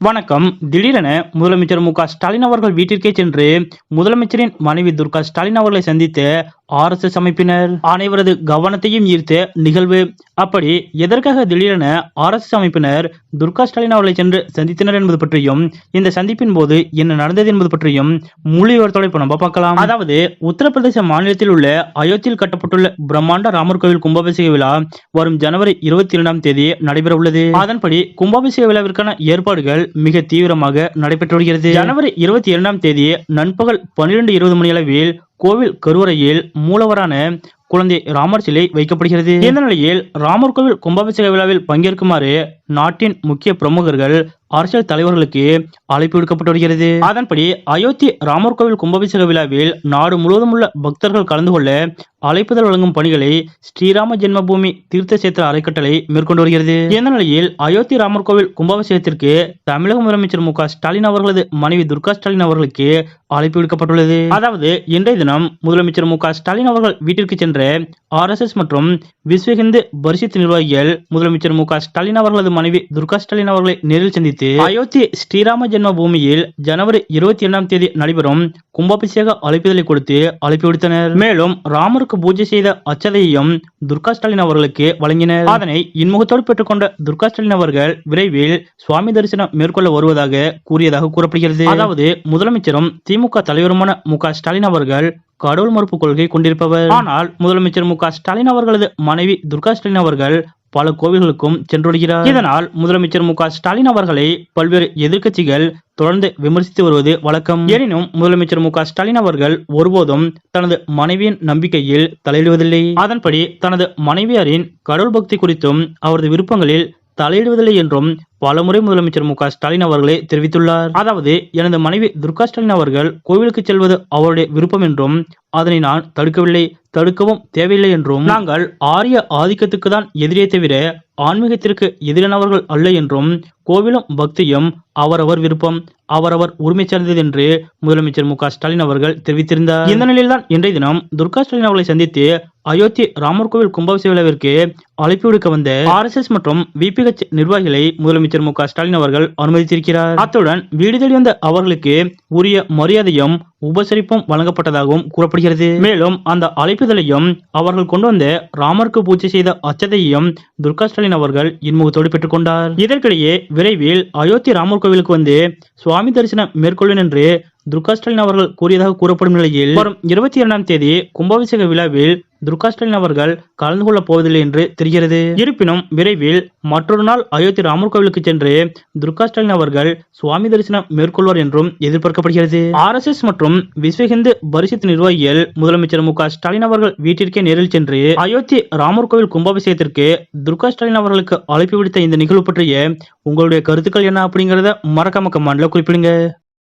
வணக்கம். திடீரென முதலமைச்சர் மு ஸ்டாலின் அவர்கள் வீட்டிற்கே சென்று முதலமைச்சரின் மனைவி துர்கா ஸ்டாலின் அவர்களை சந்தித்த ஆர் எஸ் எஸ் அமைப்பினர் அனைவரது கவனத்தையும் ஈர்த்த நிகழ்வு. அப்படி எதற்காக திடீரென ஆர் எஸ் எஸ் அமைப்பினர் துர்கா ஸ்டாலின் அவர்களை சென்று சந்தித்தனர் என்பது பற்றியும் இந்த சந்திப்பின் போது என்ன நடந்தது என்பது பற்றியும் முழு விவரத்தோட இப்ப நம்ம பார்க்கலாம். அதாவது உத்தரப்பிரதேச மாநிலத்தில் உள்ள அயோத்தியில் கட்டப்பட்டுள்ள பிரம்மாண்ட ராமர் கோவில் கும்பாபிஷேக விழா வரும் ஜனவரி இருபத்தி இரண்டாம் தேதி நடைபெற உள்ளது அதன்படி கும்பாபிஷேக விழாவிற்கான ஏற்பாடுகள் மிக தீவிரமாக நடைபெற்று வருகிறது. ஜனவரி இருபத்தி இரண்டாம் தேதி நண்பகல் பன்னிரண்டு இருபது மணி அளவில் கோவில் கருவறையில் மூலவரான குழந்தை ராமர் சிலை வைக்கப்படுகிறது. இந்த நிலையில் ராமர் கோவில் கும்பாபிஷேக விழாவில் பங்கேற்குமாறு நாட்டின் முக்கிய பிரமுகர்கள் அரசியல் தலைவர்களுக்கு அழைப்பு விடுக்கப்பட்டு வருகிறது. அதன்படி அயோத்தி ராமர் கோவில் கும்பாபிஷேக விழாவில் நாடு முழுவதும் உள்ள பக்தர்கள் கலந்து கொள்ள அழைப்புதல் வழங்கும் பணிகளை ஸ்ரீராம ஜென்மபூமி தீர்த்த சேத்திர அறக்கட்டளை மேற்கொண்டு வருகிறது. இந்த நிலையில் அயோத்தி ராமர் கோவில் கும்பாபிஷேகத்திற்கு தமிழக முதலமைச்சர் மு க ஸ்டாலின் அவர்களது மனைவி துர்கா ஸ்டாலின் அவர்களுக்கு அழைப்பு விடுக்கப்பட்டுள்ளது. அதாவது இன்றைய தினம் முதலமைச்சர் மு ஸ்டாலின் அவர்கள் வீட்டிற்கு சென்ற ஆர் எஸ் எஸ் மற்றும் விஸ்வ ஹிந்து நிர்வாகிகள் முதலமைச்சர் மு ஸ்டாலின் அவர்களது மனைவி துர்கா ஸ்டாலின் அவர்களை நேரில் சந்தித்து அயோத்தி ஸ்ரீராம ஜென்ம பூமியில் ஜனவரி இருபத்தி இரண்டாம் தேதி நடைபெறும் கும்பாபிஷேக அழைப்புதலை கொடுத்து அழைப்பு விடுத்தனர். மேலும் ராமருக்கு பூஜை செய்த அச்சதையையும் துர்கா ஸ்டாலின் அவர்களுக்கு வழங்கினர். அதனை இன்முகத்தோடு பெற்றுக்கொண்ட துர்கா ஸ்டாலின் அவர்கள் விரைவில் சுவாமி தரிசனம் மேற்கொள்ள வருவதாக கூறியதாக கூறப்படுகிறது. அதாவது முதலமைச்சரும் திமுக தலைவருமான மு ஸ்டாலின் அவர்கள் கடவுள் மறுப்பு கொள்கை கொண்டிருப்பவர். ஆனால் முதலமைச்சர் மு ஸ்டாலின் அவர்களது மனைவி துர்கா ஸ்டாலின் அவர்கள் பல கோவில்களுக்கும் சென்றுவிடுகிறார் இதனால் முதலமைச்சர் மு ஸ்டாலின் அவர்களை பல்வேறு எதிர்க்கட்சிகள் தொடர்ந்து விமர்சித்து வருவது வழக்கம். எனினும் முதலமைச்சர் மு ஸ்டாலின் அவர்கள் ஒருபோதும் தனது மனைவியின் நம்பிக்கையில் தலையிடுவதில்லை. அதன்படி தனது மனைவியாரின் கடவுள் பக்தி குறித்தும் அவரது விருப்பங்களில் தலையிடுவதில்லை என்றும் பலமுறை முதலமைச்சர் மு ஸ்டாலின் அவர்களே தெரிவித்துள்ளார். அதாவது எனது மனைவி துர்கா ஸ்டாலின் அவர்கள் கோவிலுக்கு செல்வது அவருடைய விருப்பம் என்றும் அதனை நான் தடுக்கவில்லை தடுக்கவும் தேவையில்லை என்றும் நாங்கள் ஆரிய ஆதிக்கத்துக்கு தான் எதிரே தவிர ஆன்மீகத்திற்கு எதிரானவர்கள் அல்ல என்றும் கோவிலும் பக்தியும் அவரவர் விருப்பம் அவரவர் உரிமை சார்ந்தது என்று முதலமைச்சர் மு ஸ்டாலின் அவர்கள் தெரிவித்திருந்தார். இந்த நிலையில்தான் இன்றைய தினம் துர்கா ஸ்டாலின் அவர்களை சந்தித்து அயோத்தி ராமர் கோவில் கும்பாபிஷேக விழாவிற்கு அழைப்பு விடுக்க வந்த ஆர் எஸ் எஸ் மற்றும் விபிஹெச் நிர்வாகிகளை முதலமைச்சர் மு க ஸ்டாலின் அவர்கள் அனுமதித்திருக்கிறார். அத்துடன் வீடு தேடி வந்த அவர்களுக்கு உரிய மரியாதையும் உபசரிப்பும் வழங்கப்பட்டதாகவும் கூறப்படுகிறது. மேலும் அந்த அழைப்புதலையும் அவர்கள் கொண்டு வந்து ராமருக்கு பூஜை செய்த அச்சதையும் துர்கா ஸ்டாலின் அவர்கள் இன்முகத்தோடு பெற்றுக்கொண்டார் இதற்கிடையே விரைவில் அயோத்தி ராமர் கோவிலுக்கு வந்து சுவாமி தரிசனம் மேற்கொள்வேன் என்று துர்கா ஸ்டாலின் அவர்கள் கூறியதாக கூறப்படும் நிலையில் வரும் இருபத்தி இரண்டாம் தேதி கும்பாபிஷேக விழாவில் துர்கா ஸ்டாலின் அவர்கள் கலந்து கொள்ளப் போவதில்லை என்று தெரிகிறது. இருப்பினும் விரைவில் மற்றொரு நாள் அயோத்தி ராமர் கோவிலுக்கு சென்று துர்கா ஸ்டாலின் அவர்கள் சுவாமி தரிசனம் மேற்கொள்வார் என்றும் எதிர்பார்க்கப்படுகிறது. ஆர் மற்றும் மற்றும் விஸ்வ ஹிந்து நிர்வாகிகள் முதலமைச்சர் மு ஸ்டாலின் அவர்கள் வீட்டிற்கே நேரில் சென்று அயோத்தி ராமர் கோவில் கும்பாபிஷேகத்திற்கு துர்கா ஸ்டாலின் அவர்களுக்கு அழைப்பு விடுத்த இந்த நிகழ்வு பற்றிய உங்களுடைய கருத்துக்கள் என்ன அப்படிங்கறத மறக்காம கமாண்ட்ல குறிப்பிடுங்க.